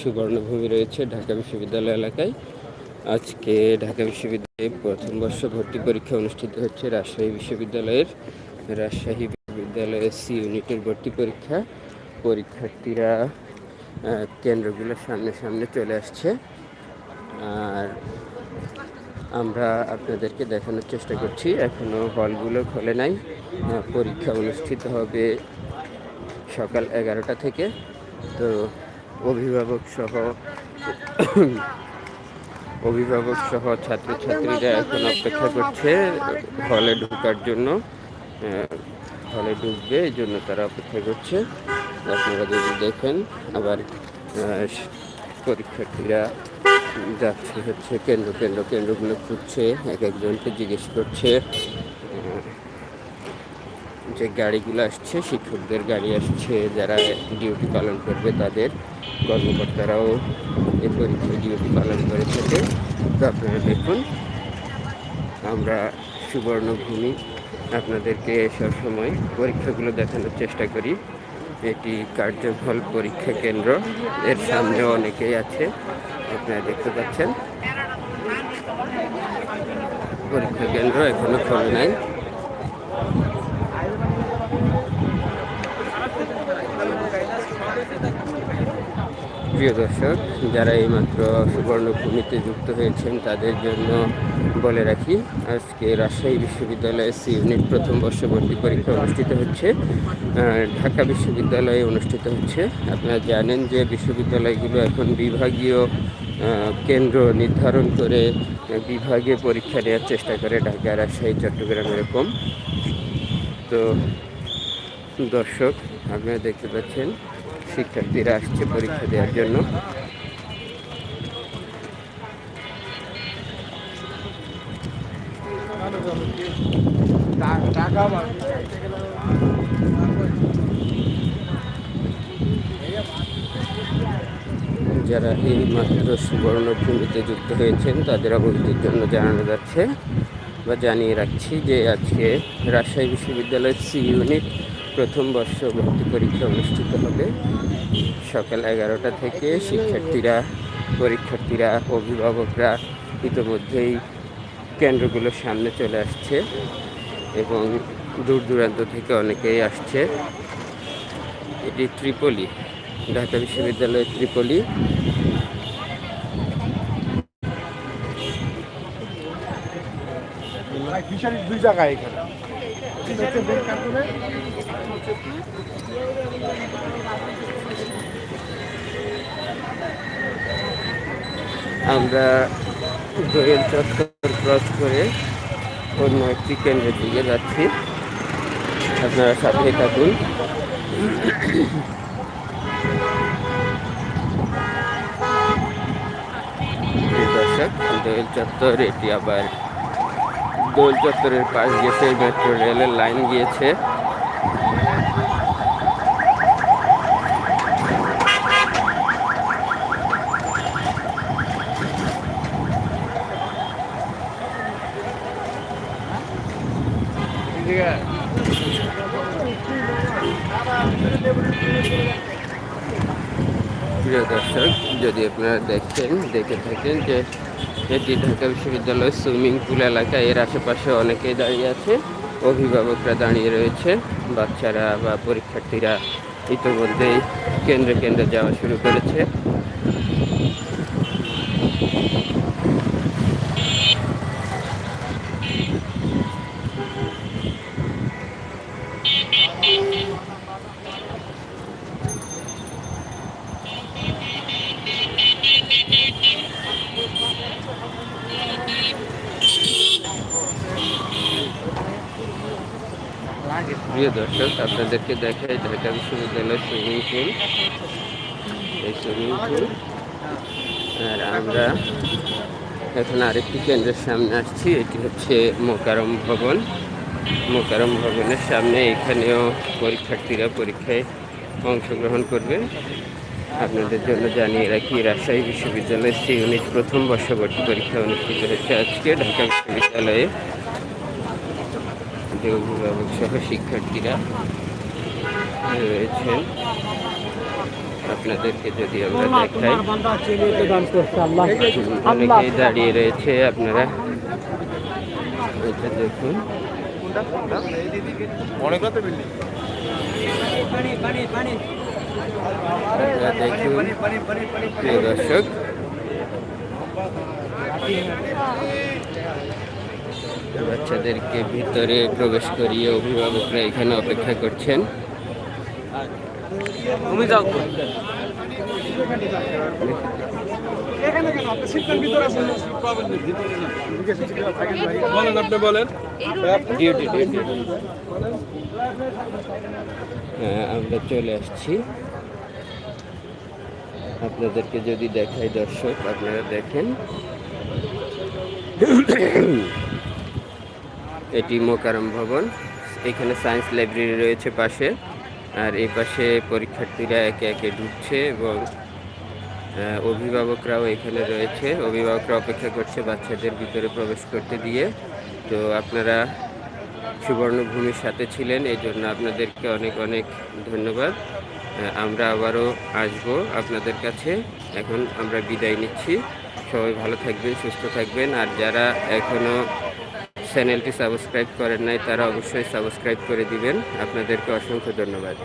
সুবর্ণভূমি রয়েছে ঢাকা বিশ্ববিদ্যালয় এলাকায়। আজকে ঢাকা বিশ্ববিদ্যালয়ে প্রথম বর্ষ ভর্তি পরীক্ষা অনুষ্ঠিত হচ্ছে রাজশাহী বিশ্ববিদ্যালয়ের। রাজশাহী বিশ্ববিদ্যালয়ের সি ইউনিটের ভর্তি পরীক্ষা। পরীক্ষার্থীরা কেন্দ্রগুলোর সামনে সামনে চলে আসছে। আর আমরা আপনাদেরকে দেখানোর চেষ্টা করছি এখনও হলগুলো খোলে নাই। পরীক্ষা অনুষ্ঠিত হবে সকাল এগারোটা থেকে। তো অভিভাবক সহ অভিভাবক সহ ছাত্রছাত্রীরা এখন অপেক্ষা করছে হলে ঢোকার জন্য হলে ঢুকবে, এই জন্য তারা অপেক্ষা করছে। আপনারা যদি দেখেন আবার পরীক্ষার্থীরা যাচ্ছে হচ্ছে, কেন্দ্র কেন্দ্র, কেন্দ্রগুলো খুঁজছে, এক একজনকে জিজ্ঞেস করছে। যে গাড়িগুলো আসছে, শিক্ষকদের গাড়ি আসছে, যারা ডিউটি পালন করবে তাদের কর্মকর্তারাও এই পরীক্ষায় ডিউটি পালন করে থাকে। তো আপনারা দেখুন, আমরা সুবর্ণভূমি আপনাদেরকে সবসময় পরীক্ষাগুলো দেখানোর চেষ্টা করি। এটি কার্যফল পরীক্ষা কেন্দ্র, এর সামনে অনেকেই আছে, আপনারা দেখতে পাচ্ছেন। পরীক্ষা কেন্দ্র এখনও খোলে নাই। প্রিয় দর্শক, যারা এইমাত্র সুবর্ণভূমিতে যুক্ত হয়েছেন, তাদের জন্য বলে রাখি, আজকে রাজশাহী বিশ্ববিদ্যালয়ে সি ইউনিট প্রথম বর্ষ ভর্তি পরীক্ষা অনুষ্ঠিত হচ্ছে। ঢাকা বিশ্ববিদ্যালয়ে অনুষ্ঠিত হচ্ছে। আপনারা জানেন যে বিশ্ববিদ্যালয়গুলো এখন বিভাগীয় কেন্দ্র নির্ধারণ করে বিভাগে পরীক্ষা নেওয়ার চেষ্টা করে, ঢাকা, রাজশাহী, চট্টগ্রাম এরকম। তো, দর্শক, আপনারা দেখতে পাচ্ছেন শিক্ষার্থীরা আসছে পরীক্ষা দেওয়ার জন্য। যারা এই মাত্র সুবর্ণভূমিতে যুক্ত হয়েছেন, তাদের অবগতির জন্য জানানো যাচ্ছে বা জানিয়ে রাখছি যে আজকে রাজশাহী বিশ্ববিদ্যালয়ের সি ইউনিট প্রথম বর্ষ ভর্তি পরীক্ষা অনুষ্ঠিত হবে। সকাল এগারোটা থেকে শিক্ষার্থীরা, পরীক্ষার্থীরা, অভিভাবকরা ইতিমধ্যেই কেন্দ্রগুলোর সামনে চলে আসছে এবং দূর দূরান্ত থেকে অনেকেই আসছে। এটি ত্রিপলি, ঢাকা বিশ্ববিদ্যালয়ের ত্রিপলি। দুই জায়গায় এখানে। আমরা দোয়েল চত্বর ক্রস করে অন্য একটি কেন্দ্রের দিকে যাচ্ছি। আপনারা সাথে থাকুন। দর্শক দোয়েল চত্বর এটি আবার দোল চত্বরের পাশ সেই মেট্রো রেলের লাইন গিয়েছে। প্রিয় দর্শক, যদি আপনারা দেখেন, দেখে থাকেন যে এটি ঢাকা বিশ্ববিদ্যালয়ের সুইমিং পুল এলাকা এর আশেপাশে অনেকে দাঁড়িয়ে আছে। অভিভাবকরা দাঁড়িয়ে রয়েছে। বাচ্চারা বা পরীক্ষার্থীরা ইতিমধ্যেই কেন্দ্রে কেন্দ্রে যাওয়া শুরু করেছে। প্রিয় দর্শক, আপনাদেরকে দেখাই ঢাকা বিশ্ববিদ্যালয়ের সুইমিং পুল। এই সুইমিং পুল। আর আমরা এখন আরেকটি কেন্দ্রের সামনে আসছি, এটি হচ্ছে মোকারম ভবন। মোকারম ভবনের সামনে এখানেও পরীক্ষার্থীরা পরীক্ষায় অংশগ্রহণ করবে। আপনাদের জন্য জানিয়ে রাখি, রাজশাহী বিশ্ববিদ্যালয়ের সি ইউনিট প্রথম বর্ষবর্তী পরীক্ষা অনুষ্ঠিত হচ্ছে আজকে ঢাকা বিশ্ববিদ্যালয়ে। যে অভিভাবক সহ শিক্ষার্থীরা রয়েছেন। আপনাদেরকে যদি আমরা দেখাই। অনেকেই দাঁড়িয়ে রয়েছে, আপনারা এটা দেখুন। দেখুন দর্শক। বাচ্চাদেরকে ভিতরে প্রবেশ করিয়ে অভিভাবকরা এখানে অপেক্ষা করছেন। তুমি যাও বলেন আপনি বলেন। ডিউটি ডিউটি হ্যাঁ আমরা চলে আসছি। আপনাদেরকে যদি দেখাই দর্শক আপনারা দেখেন। এটি মোকারম ভবন। এখানে সায়েন্স লাইব্রেরি রয়েছে পাশে। আর এই পাশে পরীক্ষার্থীরা একে একে ঢুকছে এবং অভিভাবকরাও এখানে রয়েছে। অভিভাবকরা অপেক্ষা করছে বাচ্চাদের ভিতরে প্রবেশ করতে দিয়ে। তো আপনারা সুবর্ণভূমির সাথে ছিলেন এই জন্য আপনাদেরকে অনেক অনেক ধন্যবাদ। আমরা আবারও আসব আপনাদের কাছে। এখন আমরা বিদায় নিচ্ছি। সবাই ভালো থাকবেন, সুস্থ থাকবেন। আর যারা এখনও চ্যানেলটি সাবস্ক্রাইব করেন নাই তারা অবশ্যই সাবস্ক্রাইব করে দিবেন। আপনাদেরকে অসংখ্য ধন্যবাদ।